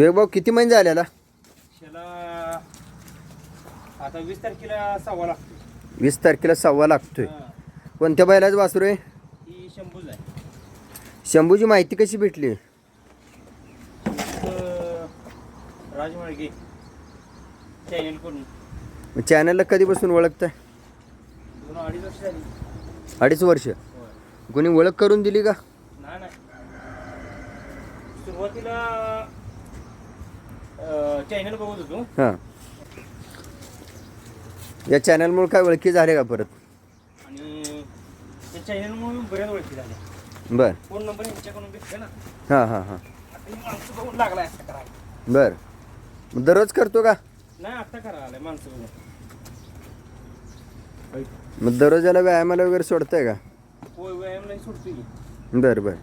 विवेकभाऊ किती महिने झालेला त्याला आता वीस तारखेला सव्वा लागतो वीस तारखेला सव्वा लागतोय. कोणत्या बैलाचं वासरू आहे? ही शंभूज आहे. शंभूची माहिती कशी भेटली? राजमार्गे चॅनल करून चॅनलला कधीपासून ओळखताय? दोन अडीच वर्ष झाली. अडीच वर्ष. होय. कोणी ओळख करून दिली का? नाही नाही. सुरुवातीला चॅनल बघत होतो. हां. या चॅनलमुळे काय ओळखी झाले का परत? आणि त्या चॅनलमुळे बऱ्याच ओळखी झाल्या. बर. फोन नंबर यांच्याकडून भेटले ना. हां हां हां. आता ही माणसं बघून लागलाय असं करायला. बर. दररोज करतो का? नाही आता करायला आलाय माणसं बघून. मग दररोज याला व्यायामाला वगैरे सोडताय का? होय व्यायाम नाही की. बर बर.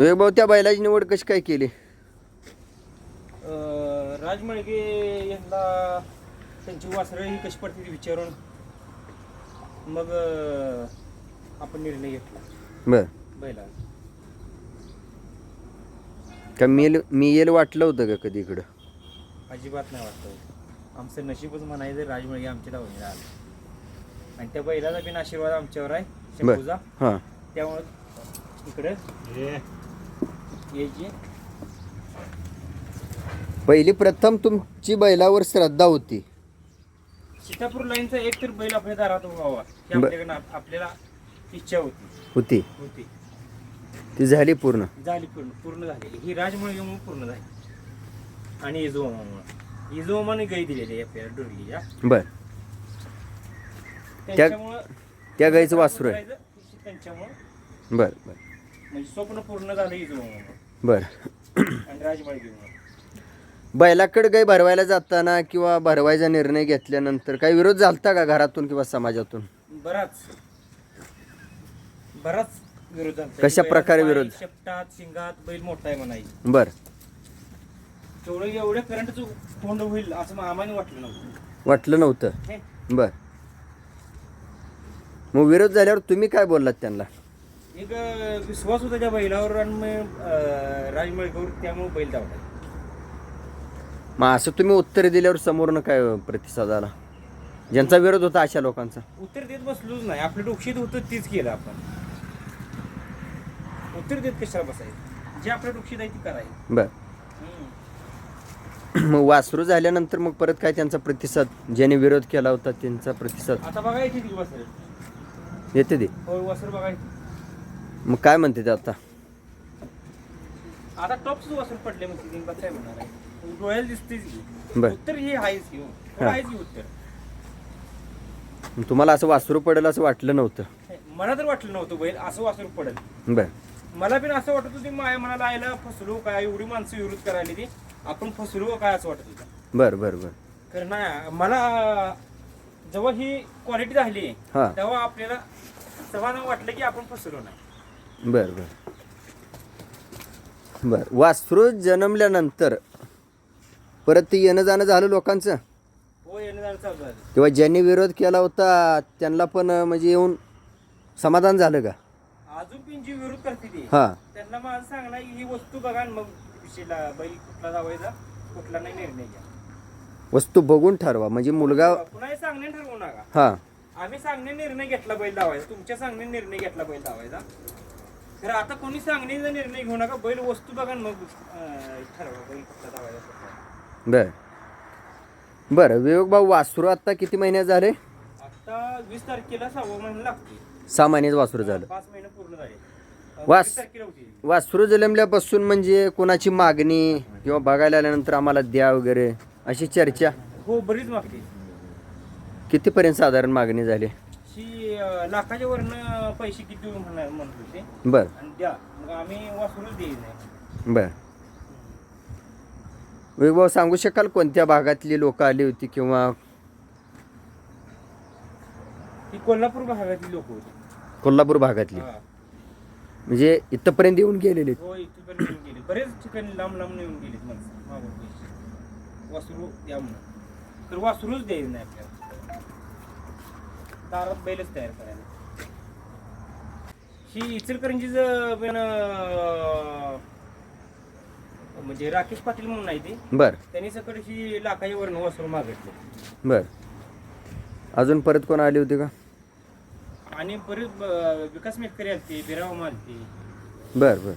विवेकभाऊ त्या बैलाची निवड कशी काय केली? अं, राजमळगे यांना त्यांची वासरं ही कशी पडते ती विचारून मग अं, आपण निर्णय घेतला. बर. बैला का मी येल- मी येईल वाटलं होतं का कधी इकडं? अजिबात नाही वाटतं आमचं नशीबच म्हणायचं राजमळगे आमच्या धावणीला आलं. आणि त्या बैलाचा बिन आशीर्वाद आमच्यावर आहे बर. शंभूचा. हां. त्यामुळे इकडे यायची. पहिली प्रथम तुमची बैलावर श्रद्धा होती. सीतापूर लाईनचा एक तर बैल आपल्या दारात व्हावा ही बर. आपल्याकडनं आप- आपल्याला इच्छा होती. होती. होती. ती झाली पूर्ण. झाली पूर्ण पूर्ण झालेली. ही राजमुळेमुळे पूर्ण झाली. आणि इजोमामुळे इजोमाने गाई दिलेली आहे आपल्याला डोरलीच्या बर. त्यांच्यामुळं त्या गाईचं वासरू आहे. त्यांच्यामुळं बर बर. म्हणजे स्वप्न पूर्ण झालं इजोमामुळे बर. बैलाकडे गाई भरवायला जाताना किंवा भरवायचा निर्णय घेतल्यानंतर काही विरोध झालता का घरातून किंवा समाजातून? बराच. बराच विरोध. कशा प्रकारे विरोध? शेपटात शिंगात बैल मोठा आहे म्हणायची बर. तेवढं एवढ्या करंटचं तोंड होईल असं आम्हाला वाटलं नव्हतं. वाटलं नव्हतं. बर. मग विरोध झाल्यावर तुम्ही काय बोललात त्यांना? एक विश्वास होता त्या बैलावर आणि राजमळीवर त्यामुळे बैल धावला. मग असं तुम्ही उत्तर दिल्यावर समोरनं काय प्रतिसाद आला? ज्यांचा विरोध होता अशा लोकांचा. उत्तर देत बसलोच नाही. आपलं डोक्षित होतं तीच केलं आपण. उत्तर देत कशाला बसायचं? जे आपलं डोक्षित आहे ते करायचं. बर. मग वासरू झाल्यानंतर मग परत काय त्यांचा प्रतिसाद? ज्याने विरोध केला होता त्यांचा प्रतिसाद? आता बघा येते ती वासर. येते ते. होय वासर बघा येते. मग काय म्हणते ते आता? आता टॉपच वासर पडले मग तिथे बघ काय म्हणणार आहे? डोळ्याला दिसतेच की. बर. उत्तर हे आहेच की हो. हा. आहेच की उत्तर. मग तुम्हाला असं वासरू पडेल असं वाटलं नव्हतं. हे, मला तर वाटलं नव्हतं बैल असं वासर पडेल. बर. मला पण असं वाटत होतं माया मनाला आयला फसलो काय एवढी माणसं विरोध करायला ती. आपण फसलो काय असं वाटत होतं. बर बर बर. कारण मला जेव्हा ही क्वालिटी झाली हा. तेव्हा आपल्याला समाधान वाटलं की आपण फसलो नाही. बर बर. बर. वासरू जन्मल्यानंतर परत ते येणं जाणं झालं लोकांचं? हो किंवा ज्यांनी विरोध केला होता त्यांना पण म्हणजे येऊन समाधान झालं का? अजून पण जी विरोध करते ती हां. त्यांना माझं ही वस्तू बघा आणि मग विषयला बैल कुठला जावायचा कुठला नाही निर्णय घ्या. वस्तू बघून ठरवा. म्हणजे मुलगा कुणाही सांगणे ठरवू नका. हां. आम्ही सांगणे निर्णय घेतला बैल लावायचा तुमच्या सांगणे निर्णय घेतला बैल लावायचा तर आता कोणी सांगण्याचा निर्णय घेऊ नका. बैल वस्तू बघा आणि मग अं, ठरवा. बैल कुठला लावायचा कुठला नाही. बर. बरं विवेक भाऊ वासरू आता किती महिन्यात झाले? आता वीस तारखेला सहावा महिना लागते सहा महिन्यात वासरू झालं. पाच महिने पूर्ण झाले. अं, वास. वीस तारखेला होती. वासरू जन्मल्यापासून म्हणजे कोणाची मागणी किंवा बघायला आल्यानंतर आम्हाला द्या वगैरे अशी चर्चा? हो बरीच मागते कितीपर्यंत साधारण मागणी झाली? ही लाखाच्या वरनं पैसे किती देऊ म्हणणार म्हणत होते. बर. आणि द्या. मग आम्ही वासरूच देईल नाही. बर. भाऊ सांगू शकाल कोणत्या भागातली लोक आली होती किंवा? ही कोल्हापूर भागातील लोक होते. कोल्हापूर भागातली. हा. म्हणजे इथंपर्यंत येऊन गेलेली हो इथे पण येऊन गेले. बरेच ठिकाणी लांब लांब येऊन गेलेत माणसं. मागून पैसे. वासरू द्या म्हणून. तर वासरूच द्यायचं नाही आपल्याला. दारात बैलच तयार करायला. ही इचलकरंजीचं म्हणजे राकेश पाटील म्हणून आहे ते. बर. त्यांनी सकट ही लाखाची वर्ण वासरू मागितले. बर. अजून परत कोण आली होती का? आणि परत अं, विकास मेटकरी आलते बिराव मालते. बर बर.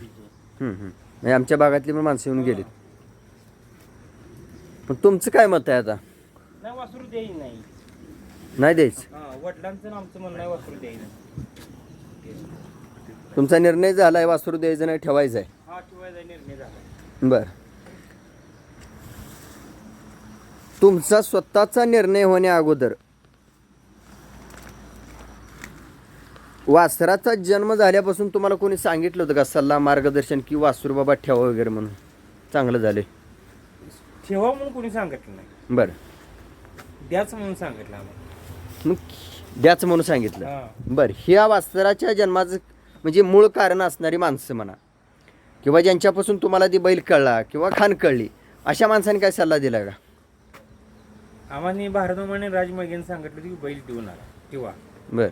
हम्म, हम्म. म्हणजे आमच्या भागातली पण माणसं येऊन गेलीत. पण तुमचं काय मत आहे आता? नाही वासरू देई नाही. नाही द्यायचं. हा वडिलांचं आणि आमचं म्हणणं आहे वासरू देई नाही तुमचा निर्णय झाला आहे वासरू द्यायचं नाही ठेवायचं आहे. हा ठेवायचा निर्णय झाला बर. तुमचा स्वतःचा निर्णय होण्या अगोदर वासराचा जन्म झाल्यापासून तुम्हाला कोणी सांगितलं होतं का सल्ला मार्गदर्शन की वासरू बाबा ठेवा वगैरे म्हणून? चांगलं झाले. ठेवा म्हणून कोणी सांगितलं नाही. बरं. द्याच म्हणून सांगितलं आम्हाला. मग द्याच म्हणून सांगितलं. बरं ह्या वासराच्या जन्माचं म्हणजे मूळ कारण असणारी माणसं म्हणा. किंवा ज्यांच्यापासून तुम्हाला ती बैल कळला किंवा खान कळली अशा माणसाने काय सल्ला दिला का? आम्हाला भारतमाने राजमागेने सांगितलं की बैल देऊन आला ठेवा बर.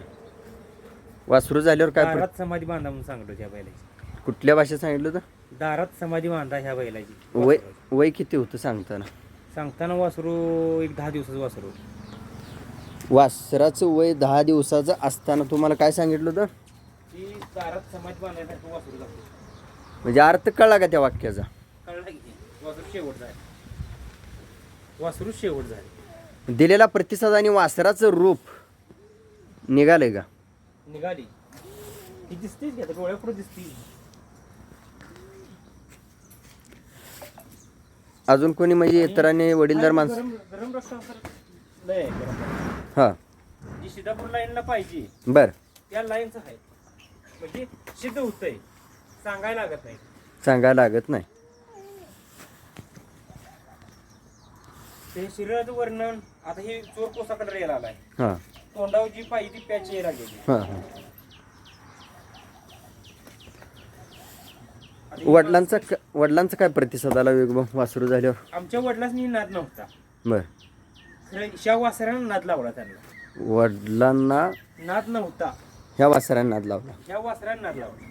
वासरू झाल्यावर काय दारात समाधी बांधा म्हणून सांगितलं त्या बैलाची. कुठल्या भाषेत सांगितलं होतं? दारात समाधी बांधा ह्या बैलाची. वय वय किती होतं सांगताना? सांगताना वासरू एक दहा दिवसाचं वासरू. वासराचं वय दहा दिवसाचं असताना तुम्हाला काय सांगितलं होतं? की दारात समाधी बांधायसारखं वासरू लागतं. म्हणजे अर्थ कळला का त्या वाक्याचा? कळला की वासरू शेवट झाले. वासरू शेवट झाले. दिलेला प्रतिसाद आणि वासराचं रूप निघालंय का? निघाली. ती दिसतेच की आता डोळ्यापुढे दिसते. अजून कोणी म्हणजे इतरांनी वडीलधार माणसं गरम गरम रस्ता सर लय हां. जी सिद्धापूर लाईनला पाहिजे बर. त्या लाईनचं आहे. म्हणजे सिद्ध होतंय. सांगायला लागत नाही. सांगायला लागत नाही. ते शरीराचं वर्णन आता हे चोर कोसा कलर यायला आलाय. हां. तोंडावर जी पाहिजे ती पॅच यायला हां हां. आता ही वडिलांचा क- वडिलांचा काय प्रतिसाद आला वेग वासरू झाल्यावर? आमच्या वडिलांनी नाद नव्हता. बर. ह्या वासरानं नाद लावला त्यांना. वडिलांना नाद नव्हता. ह्या वासरांना नाद लावला. ह्या वासरानं नाद लावला.